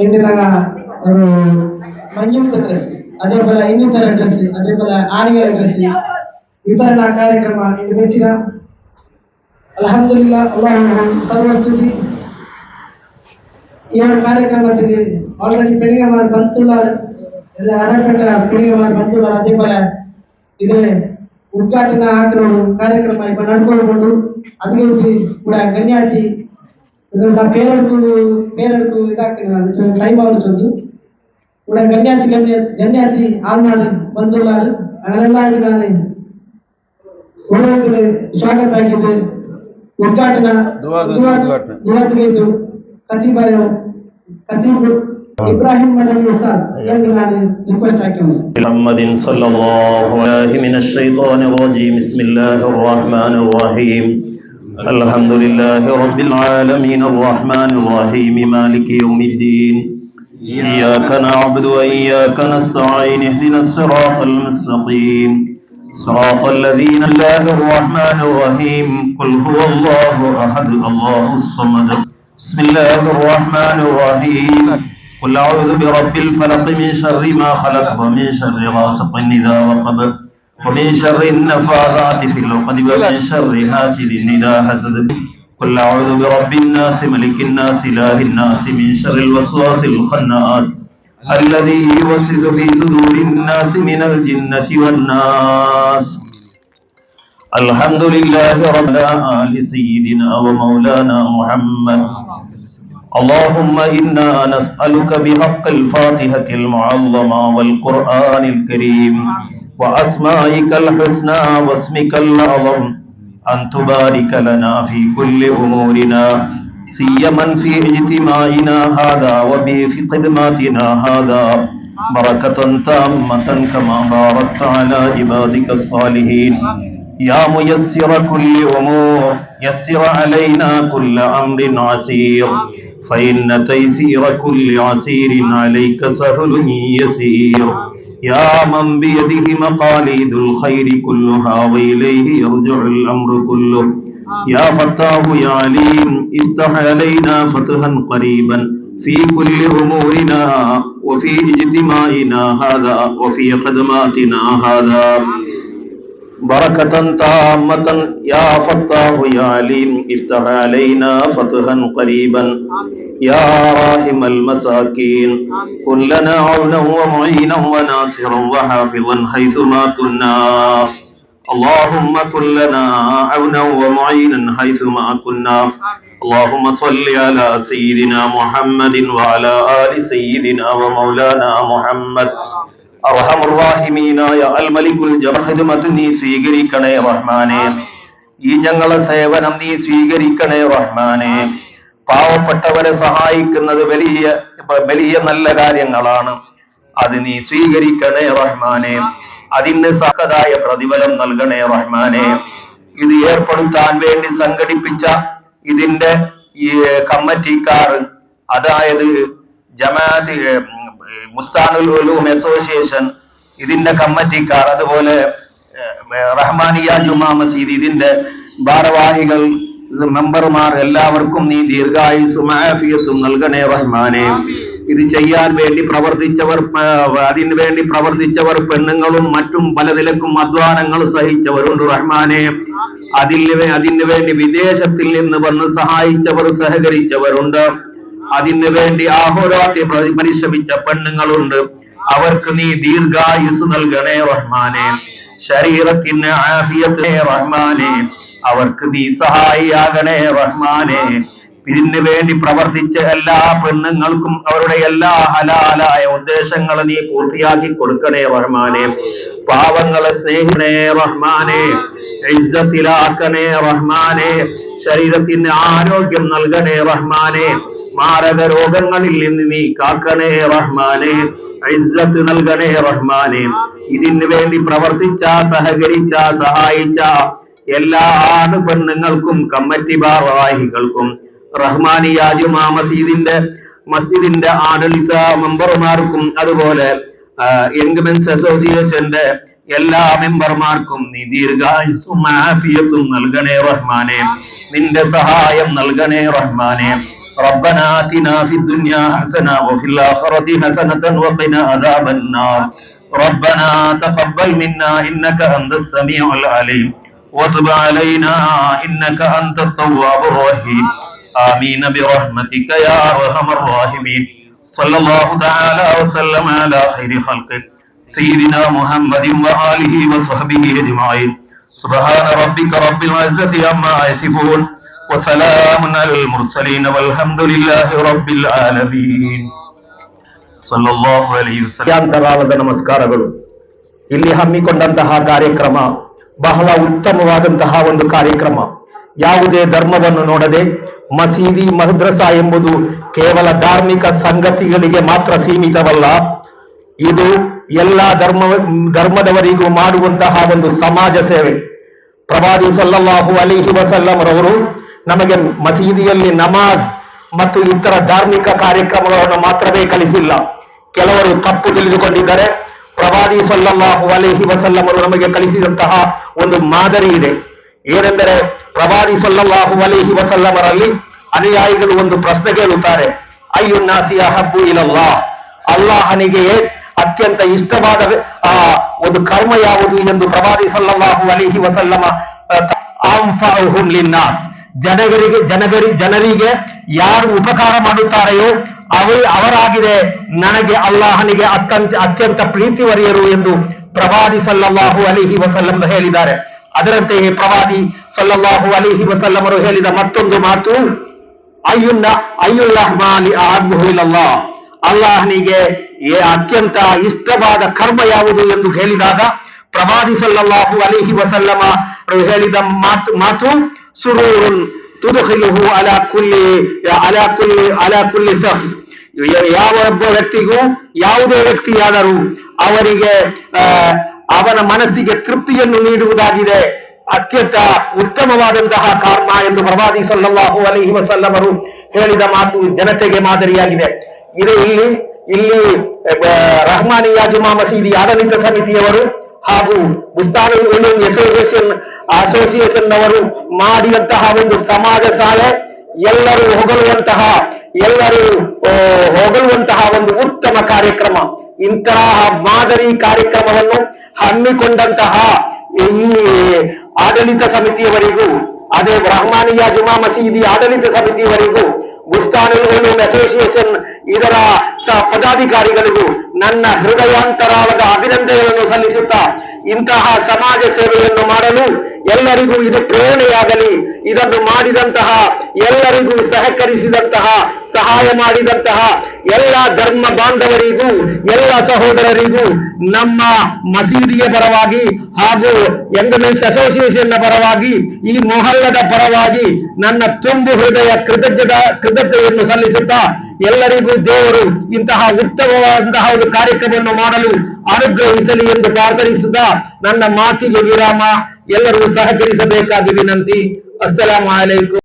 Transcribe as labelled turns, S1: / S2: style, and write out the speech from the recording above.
S1: ಇಂದಿನ ஒரு ಮೈಯೂಸ್ ಡ್ರೆಸ್, ಅದೇ ಬಲ ಇನ್ನಿತರ ಅದೇ ಬಲ ಆಣಿಗೆರ ಡ್ರೆಸ್, ವಿತರಣಾ ಕಾರ್ಯಕ್ರಮ ನಿರ್ವಹಿಸಿದ ಅಲ್ಹಮ್ದುಲಿಲ್ಲಾ ಅಲ್ಲಾಹನ ಸರ್ವಸ್ತುತಿ ಈ ಒಂದು ಕಾರ್ಯಕ್ರಮದಲ್ಲಿ ಆಲ್ರೆಡಿ ಪೆರಿಯಮಾರ್ ಬಂತುಳ್ಳಾರ್ ಎಲ್ಲ ಅರಪೇಟ ಪೆರಿಯಮಾರ್ ಬಂತುಳ್ಳಾರ್ ಅದೇ ಬಲ ಇದು ಉದ್ಘಾಟನಾ ಆಗಿರೋ ಕಾರ್ಯಕ್ರಮ ಇಪ್ಪ ನಡ್ಕೊಂಡು ಅದಕ್ಕೆ ಕೂಡ ಗಣ್ಯಾತಿ ಇದರಿಂದ ಪೇರಡುಕು ಪೇರಡುಕು ಇದಾಗ್ತದೆ ಟೈಮ್ ಅವರು ಚೊಂದು ಕೂಡ ಗಣ್ಯಾತಿ ಗಣ್ಯ ಗಣ್ಯಾತಿ ಆಲ್ ಮಾಡಿ ಬಂದುಲ್ಲಾರು ಅವರೆಲ್ಲಾರಿಗೆ ನಾನು ಒಳ್ಳೆಯ ಸ್ವಾಗತ ಆಗಿದೆ ಉದ್ಘಾಟನಾ ಇವತ್ತಿಗೈತು ಕತಿಬಾಯ ಕತಿಬು ಇಬ್ರಾಹಿಂ ಮಡಲಿ ಉಸ್ತಾದ್ ಎಂದು ನಾನು ರಿಕ್ವೆಸ್ಟ್ ಹಾಕಿದ್ದೆ
S2: محمد صلى الله عليه من الشيطان الرجيم بسم الله الرحمن الرحيم الحمد لله رب العالمين الرحمن الرحيم مالك يوم الدين. إياك نعبد وإياك نستعين اهدنا الصراط المستقيم. صراط الذين الله الرحمن الرحيم. قل هو الله أحد الله الصمد. بسم الله الرحمن الرحيم. قل أعوذ برب الفلق من شر ما خلق ومن شر غاسق إذا وقب. ومن شر النفاثات في العقد ومن شر حاسد إذا حسد. قل أعوذ برب الناس ملك الناس إله الناس من شر الوسواس الخناس. الذي يوسوس في صدور الناس من الجنة والناس. الحمد لله رب آل سيدنا ومولانا محمد. اللهم إنا نسألك بحق الفاتحة المعظمة والقرآن الكريم. وأسمائك الحسنى واسمك الأعظم أن تبارك لنا في كل أمورنا سيما في اجتماعنا هذا وفي خدماتنا هذا. بركة تامة كما باركت على عبادك الصالحين. يا ميسر كل أمور يسر علينا كل أمر عسير. فإن تيسير كل عسير عليك سهل يسير. يا من بيده مقاليد الخير كلها وإليه يرجع الأمر كله يا فتاه يا عليم افتح علينا فتحا قريبا في كل أمورنا وفي اجتماعنا هذا وفي خدماتنا هذا بركة تامة يا فتاه يا عليم افتح علينا فتحا قريبا. يا راحم المساكين كن لنا عونا ومعينا وناصرا وحافظا حيثما كنا. اللهم كن لنا عونا ومعينا حيثما كنا. اللهم صل على سيدنا محمد وعلى آل سيدنا ومولانا محمد. അർഹമുറാഹിമീനായ അൽ മലിക്കുൽ ജബഹിദ്മത്ത് നീ സ്വീകരിക്കണേ റഹ്മാനെ. ഈ ഞങ്ങളെ സേവനം നീ സ്വീകരിക്കണേ റഹ്മാനെ. പാവപ്പെട്ടവരെ സഹായിക്കുന്നത് വലിയ വലിയ നല്ല കാര്യങ്ങളാണ്. അത് നീ സ്വീകരിക്കണേ റഹ്മാനെ. അതിന് സഹതായ പ്രതിഫലം നൽകണേ റഹ്മാനെ. ഇത് ഏർപ്പെടുത്താൻ വേണ്ടി സംഘടിപ്പിച്ച ഇതിന്റെ ഈ കമ്മിറ്റിക്കാർ അതായത് ജമാഅത്ത് മുസ്താനുൽ ഉലൂം അസോസിയേഷൻ ഇതിന്റെ കമ്മിറ്റിക്കാർ അതുപോലെ റഹ്മാനിയ ജുമാ മസീദ് ഇതിന്റെ ഭാരവാഹികൾ മെമ്പർമാർ എല്ലാവർക്കും നീ ദീർഘായുസും ആഫിയത്തും നൽകണേ റഹ്മാനെ. ഇത് ചെയ്യാൻ വേണ്ടി പ്രവർത്തിച്ചവർ അതിന് വേണ്ടി പ്രവർത്തിച്ചവർ പെണ്ണുങ്ങളും മറ്റും പല നിലക്കും അധ്വാനങ്ങൾ സഹിച്ചവരുണ്ട് റഹ്മാനെ. അതിൽ അതിന് വേണ്ടി വിദേശത്തിൽ നിന്ന് വന്ന് സഹായിച്ചവർ സഹകരിച്ചവരുണ്ട്. അതിനു വേണ്ടി ആഹോരാത്രി പ്രതി- പരിശ്രമിച്ച പെണ്ണുങ്ങളുണ്ട്. അവർക്ക് നീ ദീർഘായുസ് നൽകണേ റഹ്മാനെ. ശരീരത്തിന് റഹ്മാനെ. അവർക്ക് നീ സഹായിയാകണേ റഹ്മാനെ. ഇതിനു വേണ്ടി പ്രവർത്തിച്ച എല്ലാ പെണ്ണുങ്ങൾക്കും അവരുടെ എല്ലാ ഹലാലായ ഉദ്ദേശങ്ങൾ നീ പൂർത്തിയാക്കി കൊടുക്കണേ റഹ്മാനെ. പാവങ്ങളെ സ്നേഹിക്കണേ റഹ്മാനെ. ഇജ്ജത്തിലാക്കണേ റഹ്മാനെ. ശരീരത്തിന് ആരോഗ്യം നൽകണേ റഹ്മാനെ. മാരക രോഗങ്ങളിൽ നിന്ന് നീ കാക്കണേ റഹ്മാനെ ഇസ്സത്ത് നൽകണേ റഹ്മാനെ. ഇതിന് വേണ്ടി പ്രവർത്തിച്ച സഹകരിച്ച സഹായിച്ച എല്ലാ ആണ് പെണ്ണുങ്ങൾക്കും കമ്മറ്റി ഭാരവാഹികൾക്കും റഹ്മാനിയ ജുമാ മസീദിന്റെ മസ്ജിദിന്റെ ആഡളിത മെമ്പർമാർക്കും അതുപോലെ യങ്മെൻസ് അസോസിയേഷന്റെ എല്ലാ മെമ്പർമാർക്കും നീ ദീർഘായുസും ആഫിയത്തും നൽകണേ റഹ്മാനെ. നിന്റെ സഹായം നൽകണേ റഹ്മാനെ.
S3: ربنا آتنا في الدنيا حسنة وفي الآخرة حسنة وقنا عذاب النار. ربنا تقبل منا إنك أنت السميع العليم. وتب علينا إنك أنت التواب الرحيم. آمين برحمتك يا أرحم الراحمين. صلى الله تعالى وسلم على خير خلقه. سيدنا محمد وآله وصحبه أجمعين. سبحان ربك رب العزة عما يصفون. وسلام على المرسلين والحمد لله رب العالمين صلى الله عليه وسلم ಅಂತರಾಳದ ನಮಸ್ಕಾರಗಳು ಇಲ್ಲಿ ಹಮ್ಮಿಕೊಂಡಂತಹ ಕಾರ್ಯಕ್ರಮ ಬಹಳ ಉತ್ತಮವಾದಂತಹ ಒಂದು ಕಾರ್ಯಕ್ರಮ ಯಾವುದೇ ಧರ್ಮವನ್ನು ನೋಡದೆ ಮಸೀದಿ ಮದ್ರಸಾ ಎಂಬುದು ಕೇವಲ ಧಾರ್ಮಿಕ ಸಂಗತಿಗಳಿಗೆ ಮಾತ್ರ ಸೀಮಿತವಲ್ಲ ಇದು ಎಲ್ಲಾ ಧರ್ಮ ಧರ್ಮದವರಿಗೂ ಮಾಡುವಂತಹ ಒಂದು ಸಮಾಜ ಸೇವೆ ಪ್ರವಾದಿ ಸಲ್ಲಲ್ಲಾಹು ಅಲಿಹಿ ವಸಲ್ಲಂರವರು ನಮಗೆ ಮಸೀದಿಯಲ್ಲಿ ನಮಾಜ್ ಮತ್ತು ಇತರ ಧಾರ್ಮಿಕ ಕಾರ್ಯಕ್ರಮಗಳನ್ನು ಮಾತ್ರವೇ ಕಲಿಸಿಲ್ಲ. ಕೆಲವರು ತಪ್ಪು ತಿಳಿದುಕೊಂಡಿದ್ದಾರೆ. ಪ್ರವಾದಿ ಸಲ್ಲಲ್ಲಾಹು ವಸಲ್ಲಂ ವಸಲ್ಲಮರು ನಮಗೆ ಕಲಿಸಿದಂತಹ ಒಂದು ಮಾದರಿ ಇದೆ. ಏನೆಂದರೆ ಪ್ರವಾದಿ ಸಲ್ಲಲ್ಲಾಹು ಅಲಹಿ ವಸಲ್ಲಮರಲ್ಲಿ ಅನುಯಾಯಿಗಳು ಒಂದು ಪ್ರಶ್ನೆ ಕೇಳುತ್ತಾರೆ. ಅಯ್ಯೋ ನಾಸಿಯ ಹಬ್ಬು ಇಲ್ಲಲ್ಲಾ ಅಲ್ಲಾಹನಿಗೆ ಅತ್ಯಂತ ಇಷ್ಟವಾದ, ಆ, ಒಂದು ಕರ್ಮ ಯಾವುದು? ಎಂದು ಪ್ರವಾದಿ ಸಲ್ಲಲ್ಲಾಹು ಅಲಿಹಿ ವಸಲ್ಲಮ ಜನಗರಿಗೆ ಜನಗರಿ, ಜನರಿಗೆ ಯಾರು ಉಪಕಾರ ಮಾಡುತ್ತಾರೆಯೋ ಅವ ಅವರಾಗಿದೆ. ನನಗೆ ಅಲ್ಲಾಹನಿಗೆ ಅತ್ಯಂತ ಅತ್ಯಂತ ಪ್ರೀತಿವರಿಯರು ಎಂದು ಪ್ರವಾದಿ ಸಲ್ಲಲ್ಲಾಹು ಅಲಿಹಿ ವಸಲ್ಲಂ ಹೇಳಿದ್ದಾರೆ. ಅದರಂತೆಯೇ ಪ್ರವಾದಿ ಸಲ್ಲಲ್ಲಾಹು ಅಲಿಹಿ ವಸಲ್ಲಮರು ಹೇಳಿದ ಮತ್ತೊಂದು ಮಾತು, ಅಯ್ಯುನ್ನ ಅಯ್ಯುಲ್ಲಹ್ಮಾಲಿ ಆಗ್ಬಹುಲ್ಲ ಅಲ್ಲಾಹನಿಗೆ ಅತ್ಯಂತ ಇಷ್ಟವಾದ ಕರ್ಮ ಯಾವುದು ಎಂದು ಹೇಳಿದಾಗ ಪ್ರವಾದಿ ಸಲ್ಲಲ್ಲಾಹು ಅಲಿಹಿ ವಸಲ್ಲಮ ಅವರು ಹೇಳಿದ ಮಾತು ಮಾತು ಸುರೂರುನ್ تدخله ಅಲಾ ಕುಲ್ಲಿ ಅಲಾ ಕುಲ್ಲಿ ಅಲಾ ಕುಲ್ಲಿ ಸಸ್ ಯಾವ ಒಬ್ಬ ವ್ಯಕ್ತಿಗೂ ಯಾವುದೇ ವ್ಯಕ್ತಿಯಾದರೂ ಅವರಿಗೆ ಅವನ ಮನಸ್ಸಿಗೆ ತೃಪ್ತಿಯನ್ನು ನೀಡುವುದಾಗಿದೆ. ಅತ್ಯಂತ ಉತ್ತಮವಾದಂತಹ ಕಾರಣ ಎಂದು ಪ್ರವಾದಿ ಸಲ್ಲಾಹು ಅಲಿಹಿ ವಸಲ್ಲಮರು ಹೇಳಿದ ಮಾತು ಜನತೆಗೆ ಮಾದರಿಯಾಗಿದೆ. ಇದು ಇಲ್ಲಿ ಇಲ್ಲಿ ರಹಮಾನಿಯಾ ಜುಮಾ ಮಸೀದಿ ಆಡಳಿತ ಸಮಿತಿಯವರು ಹಾಗೂ ಬುಸ್ತಾನುಲ್ ಉಲೂಮ್ ಅಸೋಸಿಯೇಷನ್ ಅಸೋಸಿಯೇಷನ್ ನವರು ಮಾಡಿದಂತಹ ಒಂದು ಸಮಾಜ ಶಾಲೆ, ಎಲ್ಲರೂ ಹೊಗಳುವಂತಹ ಎಲ್ಲರೂ ಹೊಗಳುವಂತಹ ಒಂದು ಉತ್ತಮ ಕಾರ್ಯಕ್ರಮ. ಇಂತಹ ಮಾದರಿ ಕಾರ್ಯಕ್ರಮವನ್ನು ಹಮ್ಮಿಕೊಂಡಂತಹ ಈ ಆಡಳಿತ ಸಮಿತಿಯವರಿಗೂ, ಅದೇ ಬ್ರಹ್ಮಾನಿಯ ಜುಮಾ ಮಸೀದಿ ಆಡಳಿತ ಸಮಿತಿಯವರಿಗೂ ಬುಸ್ತಾನುಲ್ ಉಲೂಮ್ ಅಸೋಸಿಯೇಷನ್ ಇದರ ಪದಾಧಿಕಾರಿಗಳಿಗೂ ನನ್ನ ಹೃದಯಾಂತರಾಳದ ಅಭಿನಂದನೆಗಳನ್ನು ಸಲ್ಲಿಸುತ್ತಾ ಇಂತಹ ಸಮಾಜ ಸೇವೆಯನ್ನು ಮಾಡಲು ಎಲ್ಲರಿಗೂ ಇದು ಪ್ರೇರಣೆಯಾಗಲಿ. ಇದನ್ನು ಮಾಡಿದಂತಹ ಎಲ್ಲರಿಗೂ ಸಹಕರಿಸಿದಂತಹ ಸಹಾಯ ಮಾಡಿದಂತಹ ಎಲ್ಲ ಧರ್ಮ ಬಾಂಧವರಿಗೂ, ಎಲ್ಲ ಸಹೋದರರಿಗೂ, ನಮ್ಮ ಮಸೀದಿಯ ಪರವಾಗಿ ಹಾಗೂ ಎಂಗಮೆನ್ಸ್ನ ಪರವಾಗಿ, ಈ ಮೊಹಲ್ಲದ ಪರವಾಗಿ ನನ್ನ ತುಂಬು ಹೃದಯ ಕೃತಜ್ಞದ, ಕೃತಜ್ಞತೆಯನ್ನು ಸಲ್ಲಿಸುತ್ತಾ ಎಲ್ಲರಿಗೂ ದೇವರು ಇಂತಹ ಉತ್ತಮವಾದಂತಹ ಒಂದು ಕಾರ್ಯಕ್ರಮವನ್ನು ಮಾಡಲು ಅನುಗ್ರಹಿಸಲಿ ಎಂದು ಪ್ರಾರ್ಥನಿಸುತ್ತಾ ನನ್ನ ಮಾತಿಗೆ ವಿರಾಮ. ಎಲ್ಲರೂ ಸಹಕರಿಸಬೇಕಾಗಿ ವಿನಂತಿ. ಅಸ್ಸಲಾಂ ಅಲೈಕುಂ